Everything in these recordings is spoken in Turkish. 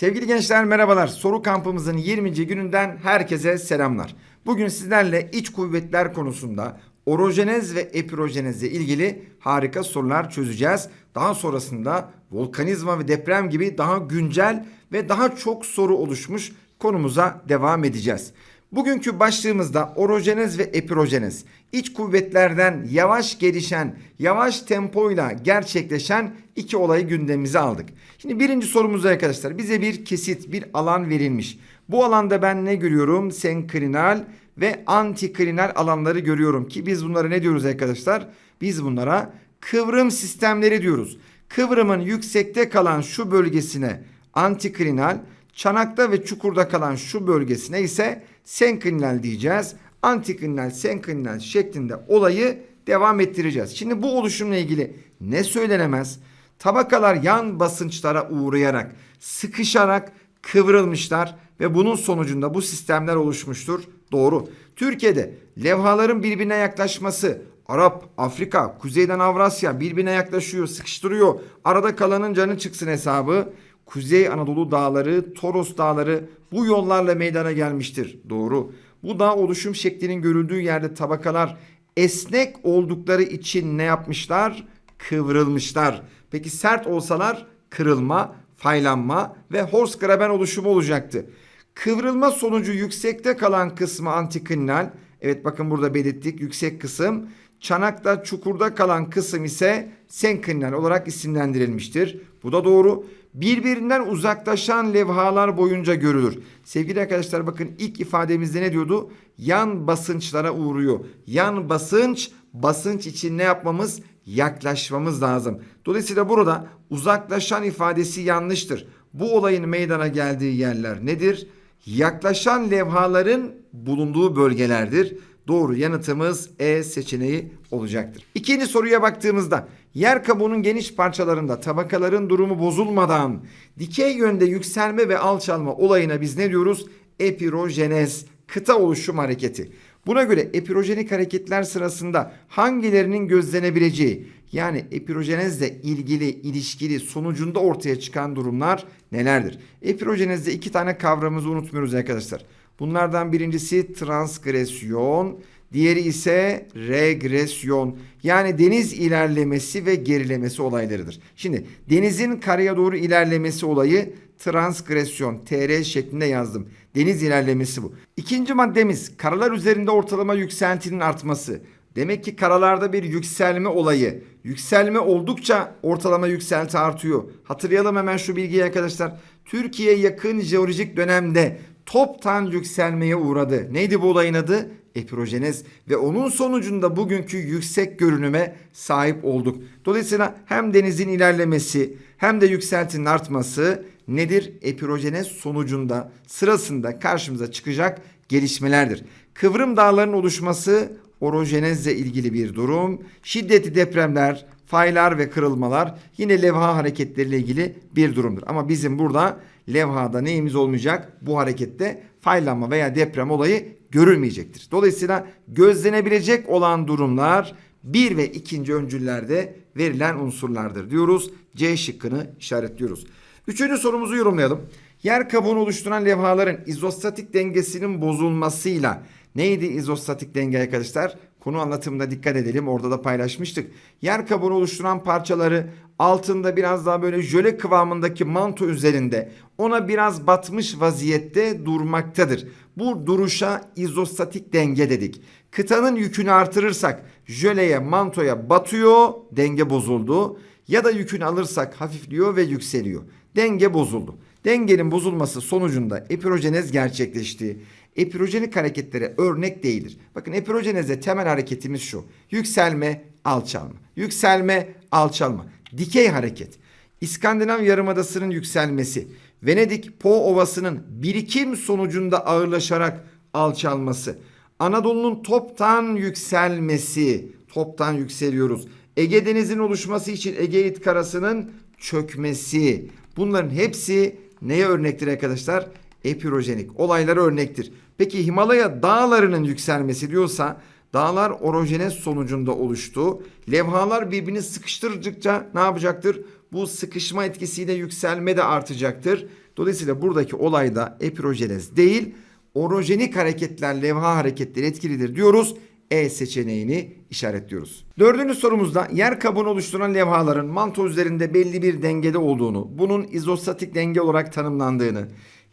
Sevgili gençler merhabalar. Soru kampımızın 20. gününden herkese selamlar. Bugün sizlerle iç kuvvetler konusunda orojenez ve epirojenezle ilgili harika sorular çözeceğiz. Daha sonrasında volkanizma ve deprem gibi daha güncel ve daha çok soru oluşmuş konumuza devam edeceğiz. Bugünkü başlığımızda orojenez ve epirojenez. İç kuvvetlerden yavaş gelişen, yavaş tempoyla gerçekleşen iki olayı gündemimize aldık. Şimdi birinci sorumuz arkadaşlar bize bir kesit, bir alan verilmiş. Bu alanda ben ne görüyorum? Senkrinal ve antikrinal alanları görüyorum ki biz bunlara ne diyoruz arkadaşlar? Biz bunlara kıvrım sistemleri diyoruz. Kıvrımın yüksekte kalan şu bölgesine antikrinal, çanakta ve çukurda kalan şu bölgesine ise senkrinal diyeceğiz. Antikrinal, senkrinal şeklinde olayı devam ettireceğiz. Şimdi bu oluşumla ilgili ne söylenemez? Tabakalar yan basınçlara uğrayarak, sıkışarak kıvrılmışlar ve bunun sonucunda bu sistemler oluşmuştur. Doğru. Türkiye'de levhaların birbirine yaklaşması, Arap, Afrika, Kuzeyden Avrasya birbirine yaklaşıyor, sıkıştırıyor. Arada kalanın canı çıksın hesabı. Kuzey Anadolu dağları, Toros dağları bu yollarla meydana gelmiştir. Doğru. Bu dağ oluşum şeklinin görüldüğü yerde tabakalar esnek oldukları için ne yapmışlar? Kıvrılmışlar. Peki sert olsalar kırılma, faylanma ve Horsgraben oluşumu olacaktı. Kıvrılma sonucu yüksekte kalan kısmı antiklinal. Evet bakın burada belirttik yüksek kısım. Çanakta çukurda kalan kısım ise senklinal olarak isimlendirilmiştir. Bu da doğru. Birbirinden uzaklaşan levhalar boyunca görülür. Sevgili arkadaşlar bakın ilk ifademizde ne diyordu? Yan basınçlara uğruyor. Yan basınç, basınç için ne yapmamız? Yaklaşmamız lazım. Dolayısıyla burada uzaklaşan ifadesi yanlıştır. Bu olayın meydana geldiği yerler nedir? Yaklaşan levhaların bulunduğu bölgelerdir. Doğru yanıtımız E seçeneği olacaktır. İkinci soruya baktığımızda yer kabuğunun geniş parçalarında tabakaların durumu bozulmadan dikey yönde yükselme ve alçalma olayına biz ne diyoruz? Epirojenez, kıta oluşum hareketi. Buna göre epirojenik hareketler sırasında hangilerinin gözlenebileceği yani epirojenezle ilgili ilişkili sonucunda ortaya çıkan durumlar nelerdir? Epirojenezde iki tane kavramımızı unutmuyoruz arkadaşlar. Bunlardan birincisi transgresyon, diğeri ise regresyon. Yani deniz ilerlemesi ve gerilemesi olaylarıdır. Şimdi denizin karaya doğru ilerlemesi olayı transgresyon, TR şeklinde yazdım. Deniz ilerlemesi bu. İkinci maddemiz karalar üzerinde ortalama yükseltinin artması. Demek ki karalarda bir yükselme olayı. Yükselme oldukça ortalama yükselti artıyor. Hatırlayalım hemen şu bilgiyi arkadaşlar. Türkiye yakın jeolojik dönemde toptan yükselmeye uğradı. Neydi bu olayın adı? Epirojenez ve onun sonucunda bugünkü yüksek görünüme sahip olduk. Dolayısıyla hem denizin ilerlemesi hem de yükseltinin artması nedir? Epirojenez sonucunda sırasında karşımıza çıkacak gelişmelerdir. Kıvrım dağların oluşması orojenezle ilgili bir durum. Şiddetli depremler, faylar ve kırılmalar yine levha hareketleriyle ilgili bir durumdur. Ama bizim burada levhada neyimiz olmayacak? Bu harekette faylanma veya deprem olayı görülmeyecektir. Dolayısıyla gözlenebilecek olan durumlar bir ve ikinci öncüllerde verilen unsurlardır diyoruz. C şıkkını işaretliyoruz. Üçüncü sorumuzu yorumlayalım. Yer kabuğunu oluşturan levhaların izostatik dengesinin bozulmasıyla neydi izostatik denge arkadaşlar? Konu anlatımında dikkat edelim. Orada da paylaşmıştık. Yer kabuğunu oluşturan parçaları altında biraz daha böyle jöle kıvamındaki manto üzerinde ona biraz batmış vaziyette durmaktadır. Bu duruşa izostatik denge dedik. Kıtanın yükünü artırırsak jöleye, mantoya batıyor, denge bozuldu. Ya da yükünü alırsak hafifliyor ve yükseliyor. Denge bozuldu. Dengenin bozulması sonucunda epirojenez gerçekleşti. Epirojenik hareketlere örnek değildir. Bakın epirojenezde temel hareketimiz şu. Yükselme, alçalma. Yükselme, alçalma. Dikey hareket. İskandinav Yarımadası'nın yükselmesi. Venedik Po Ovası'nın birikim sonucunda ağırlaşarak alçalması. Anadolu'nun toptan yükselmesi. Toptan yükseliyoruz. Ege Denizi'nin oluşması için Egeit Karası'nın çökmesi. Bunların hepsi neye örnektir arkadaşlar? Epirojenik olaylara örnektir. Peki Himalaya dağlarının yükselmesi diyorsa dağlar orojenez sonucunda oluştu. Levhalar birbirini sıkıştırdıkça ne yapacaktır? Bu sıkışma etkisiyle yükselme de artacaktır. Dolayısıyla buradaki olayda epirojenez değil, orojenik hareketler, levha hareketleri etkilidir diyoruz. E seçeneğini işaretliyoruz. Dördüncü sorumuzda yer kabuğunu oluşturan levhaların manto üzerinde belli bir dengede olduğunu, bunun izostatik denge olarak tanımlandığını,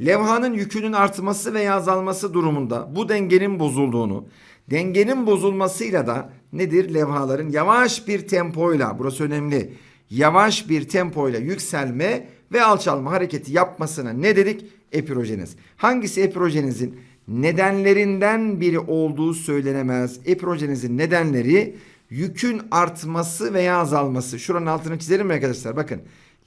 levhanın yükünün artması veya azalması durumunda bu dengenin bozulduğunu, dengenin bozulmasıyla da nedir? Levhaların yavaş bir tempoyla, burası önemli, yavaş bir tempoyla yükselme ve alçalma hareketi yapmasına ne dedik? Epirojeniz. Hangisi epirojenizin nedenlerinden biri olduğu söylenemez. Epirojenizin nedenleri yükün artması veya azalması. Şuranın altını çizelim mi arkadaşlar? Bakın.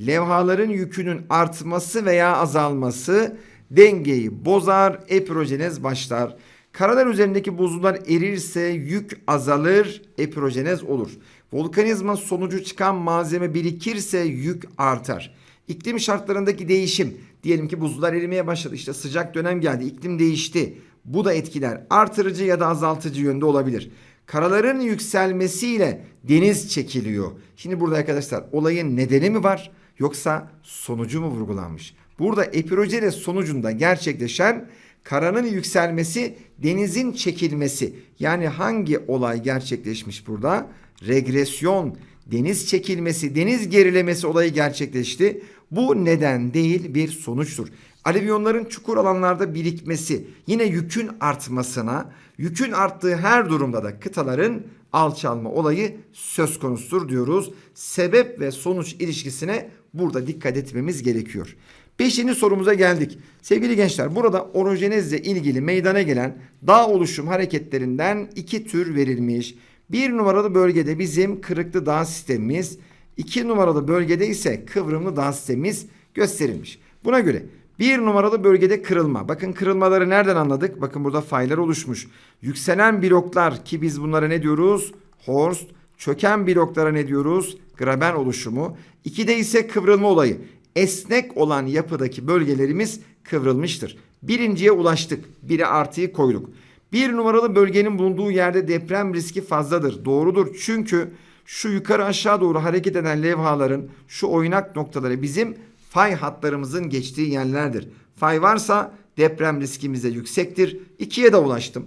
Levhaların yükünün artması veya azalması dengeyi bozar, epirojenez başlar. Karalar üzerindeki buzullar erirse yük azalır, epirojenez olur. Volkanizma sonucu çıkan malzeme birikirse yük artar. İklim şartlarındaki değişim, diyelim ki buzullar erimeye başladı, işte sıcak dönem geldi, iklim değişti. Bu da etkiler artırıcı ya da azaltıcı yönde olabilir. Karaların yükselmesiyle deniz çekiliyor. Şimdi burada arkadaşlar olayın nedeni mi var yoksa sonucu mu vurgulanmış? Burada epirojenes sonucunda gerçekleşen karanın yükselmesi, denizin çekilmesi. Yani hangi olay gerçekleşmiş burada? Regresyon, deniz çekilmesi, deniz gerilemesi olayı gerçekleşti. Bu neden değil bir sonuçtur. Alüvyonların çukur alanlarda birikmesi yine yükün artmasına, yükün arttığı her durumda da kıtaların alçalma olayı söz konusudur diyoruz. Sebep ve sonuç ilişkisine burada dikkat etmemiz gerekiyor. Beşinci sorumuza geldik. Sevgili gençler burada orojenezle ilgili meydana gelen dağ oluşum hareketlerinden iki tür verilmiş. Bir numaralı bölgede bizim kırıklı dağ sistemimiz, iki numaralı bölgede ise kıvrımlı dağ sistemimiz gösterilmiş. Buna göre bir numaralı bölgede kırılma. Bakın kırılmaları nereden anladık? Bakın burada faylar oluşmuş. Yükselen bloklar ki biz bunlara ne diyoruz? Horst. Çöken bloklara ne diyoruz? Graben oluşumu. İkide ise kıvrılma olayı. Esnek olan yapıdaki bölgelerimiz kıvrılmıştır. Birinciye ulaştık. Biri artıyı koyduk. Bir numaralı bölgenin bulunduğu yerde deprem riski fazladır. Doğrudur. Çünkü şu yukarı aşağı doğru hareket eden levhaların şu oynak noktaları bizim fay hatlarımızın geçtiği yerlerdir. Fay varsa deprem riskimiz de yüksektir. İkiye de ulaştım.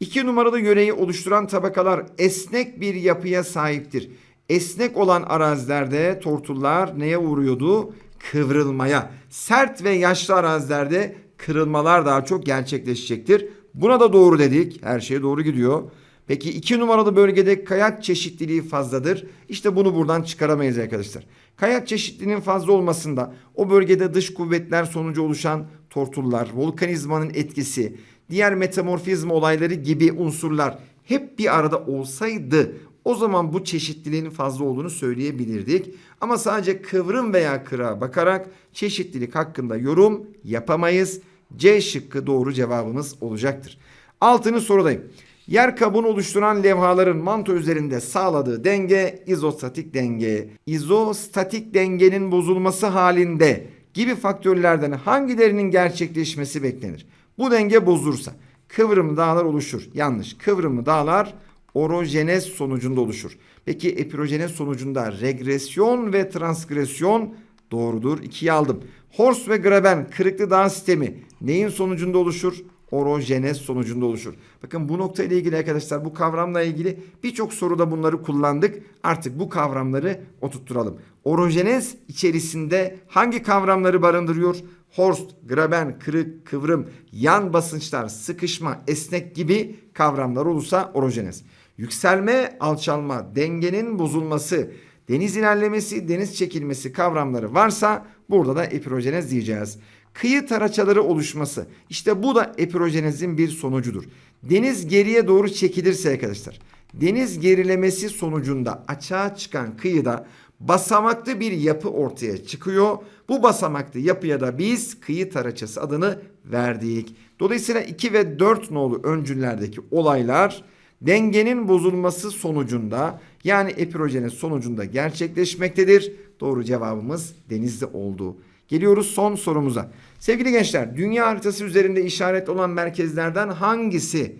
İki numaralı yöreyi oluşturan tabakalar esnek bir yapıya sahiptir. Esnek olan arazilerde tortullar neye uğruyordu? Kıvrılmaya. Sert ve yaşlı arazilerde kırılmalar daha çok gerçekleşecektir. Buna da doğru dedik. Her şey doğru gidiyor. Peki iki numaralı bölgede kayak çeşitliliği fazladır. İşte bunu buradan çıkaramayız arkadaşlar. Kayak çeşitliliğinin fazla olmasında o bölgede dış kuvvetler sonucu oluşan tortullar, volkanizmanın etkisi, diğer metamorfizma olayları gibi unsurlar hep bir arada olsaydı o zaman bu çeşitliliğin fazla olduğunu söyleyebilirdik. Ama sadece kıvrım veya kıra bakarak çeşitlilik hakkında yorum yapamayız. C şıkkı doğru cevabımız olacaktır. Altını sorudayım. Yer kabuğunu oluşturan levhaların manto üzerinde sağladığı denge izostatik denge. İzostatik dengenin bozulması halinde gibi faktörlerden hangilerinin gerçekleşmesi beklenir? Bu denge bozulursa kıvrımlı dağlar oluşur. Yanlış. Kıvrımlı dağlar orojenez sonucunda oluşur. Peki epirojenez sonucunda regresyon ve transgresyon doğrudur. 2'yi aldım. Hors ve Graben kırıklı dağ sistemi neyin sonucunda oluşur? Orojenez sonucunda oluşur. Bakın bu nokta ile ilgili arkadaşlar bu kavramla ilgili birçok soruda bunları kullandık. Artık bu kavramları oturtturalım. Orojenez içerisinde hangi kavramları barındırıyor? Horst, graben, kırık, kıvrım, yan basınçlar, sıkışma, esnek gibi kavramlar olursa orojenez. Yükselme, alçalma, dengenin bozulması, deniz ilerlemesi, deniz çekilmesi kavramları varsa burada da epirojenez diyeceğiz. Kıyı taraçaları oluşması. işte bu da epirojenezin bir sonucudur. Deniz geriye doğru çekilirse arkadaşlar. Deniz gerilemesi sonucunda açığa çıkan kıyıda basamaklı bir yapı ortaya çıkıyor. Bu basamaklı yapıya da biz kıyı taraçası adını verdik. Dolayısıyla 2 ve 4 nolu öncüllerdeki olaylar dengenin bozulması sonucunda yani epirojenez sonucunda gerçekleşmektedir. Doğru cevabımız denizde oldu. Geliyoruz son sorumuza. Sevgili gençler, dünya haritası üzerinde işaret olan merkezlerden hangisi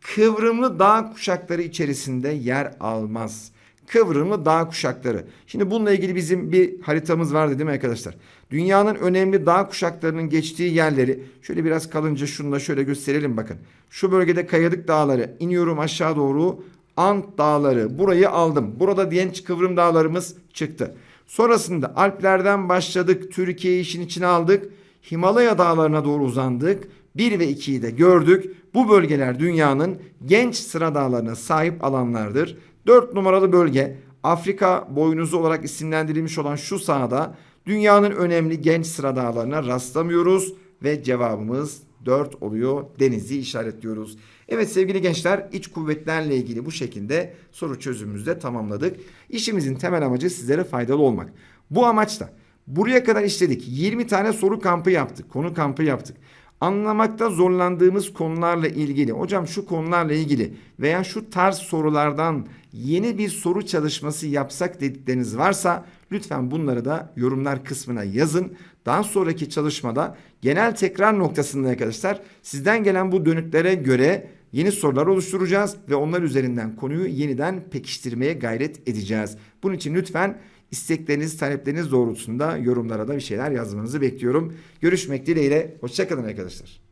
kıvrımlı dağ kuşakları içerisinde yer almaz? Kıvrımlı dağ kuşakları. Şimdi bununla ilgili bizim bir haritamız vardı değil mi arkadaşlar? Dünyanın önemli dağ kuşaklarının geçtiği yerleri şöyle biraz kalınca şununla şöyle gösterelim bakın. Şu bölgede Kayalık Dağları iniyorum aşağı doğru Ant Dağları burayı aldım. Burada Diyenç Kıvrım Dağlarımız çıktı. Sonrasında Alplerden başladık. Türkiye'yi işin içine aldık. Himalaya dağlarına doğru uzandık. 1 ve 2'yi de gördük. Bu bölgeler dünyanın genç sıra dağlarına sahip alanlardır. 4 numaralı bölge Afrika boynuzu olarak isimlendirilmiş olan şu sahada dünyanın önemli genç sıra dağlarına rastlamıyoruz ve cevabımız 4 oluyor. Denizi işaretliyoruz. Evet sevgili gençler iç kuvvetlerle ilgili bu şekilde soru çözümümüzü de tamamladık. İşimizin temel amacı sizlere faydalı olmak. Bu amaçla buraya kadar işledik. 20 tane soru kampı yaptık. Konu kampı yaptık. Anlamakta zorlandığımız konularla ilgili, hocam şu konularla ilgili veya şu tarz sorulardan yeni bir soru çalışması yapsak dedikleriniz varsa lütfen bunları da yorumlar kısmına yazın. Daha sonraki çalışmada genel tekrar noktasında arkadaşlar sizden gelen bu dönütlere göre yeni sorular oluşturacağız ve onlar üzerinden konuyu yeniden pekiştirmeye gayret edeceğiz. Bunun için lütfen istekleriniz, talepleriniz doğrultusunda yorumlara da bir şeyler yazmanızı bekliyorum. Görüşmek dileğiyle. Hoşçakalın arkadaşlar.